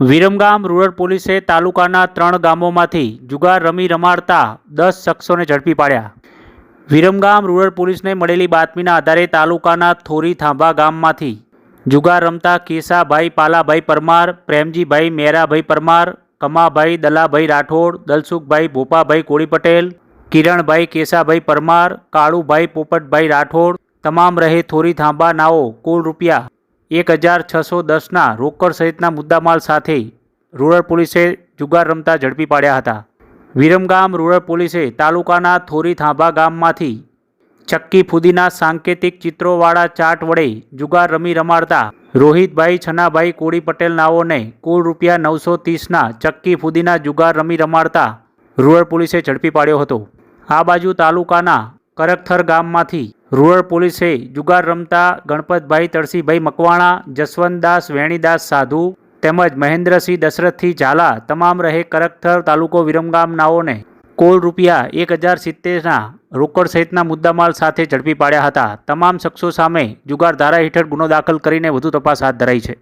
Viramgam rural પોલીસે તાલુકાના ત્રણ ગામોમાંથી જુગાર રમી રમાડતા દસ શખ્સોને ઝડપી પાડ્યા. વિરમગામ રૂરલ પોલીસને મળેલી બાતમીના આધારે તાલુકાના થોરી થાંભા ગામમાંથી જુગાર રમતા કેસાભાઈ, પાલાભાઈ પરમાર, પ્રેમજીભાઈ, મેરાભાઈ પરમાર, કમાભાઈ, દલાભાઈ રાઠોડ, દલસુખભાઈ, ભોપાભાઈ કોળી પટેલ કિરણભાઈ, કેસાભાઈ પરમાર, કાળુભાઈ પોપટભાઈ રાઠોડ, તમામ રહે થોરી થાંભા નાઓ કુલ રૂપિયા એક હજાર છસો દસના રોકડ સહિતના મુદ્દામાલ સાથે રૂરલ પોલીસે જુગાર રમતા ઝડપી પાડ્યા હતા. વિરમગામ રૂરલ પોલીસે તાલુકાના થોરી થાંભા ગામમાંથી ચક્કી ફુદીના સાંકેતિક ચિત્રોવાળા ચાર્ટ વડે જુગાર રમી રમાડતા રોહિતભાઈ છનાભાઈ કોળી પટેલ નાઓને કુલ રૂપિયા નવસો ત્રીસના ચક્કી ફૂદીના જુગાર રમી રમાડતા રૂરલ પોલીસે ઝડપી પાડ્યો હતો. આ બાજુ તાલુકાના કરકથર ગામમાંથી રૂરલ પોલીસે જુગાર રમતા ગણપતભાઈ તળસીભાઈ મકવાણા, જસવંતદાસ, વેણીદાસ સાધુ તેમજ મહેન્દ્રસિંહ દશરથથી ઝાલા તમામ રહે કરકથર તાલુકો વિરમગામનાઓને કોલ રૂપિયા એક હજાર સિત્તેરના રોકડ સહિતના મુદ્દામાલ સાથે ઝડપી પાડ્યા હતા. તમામ શખ્સો સામે જુગાર ધારા હેઠળ ગુનો દાખલ કરીને વધુ તપાસ હાથ ધરાઈ છે.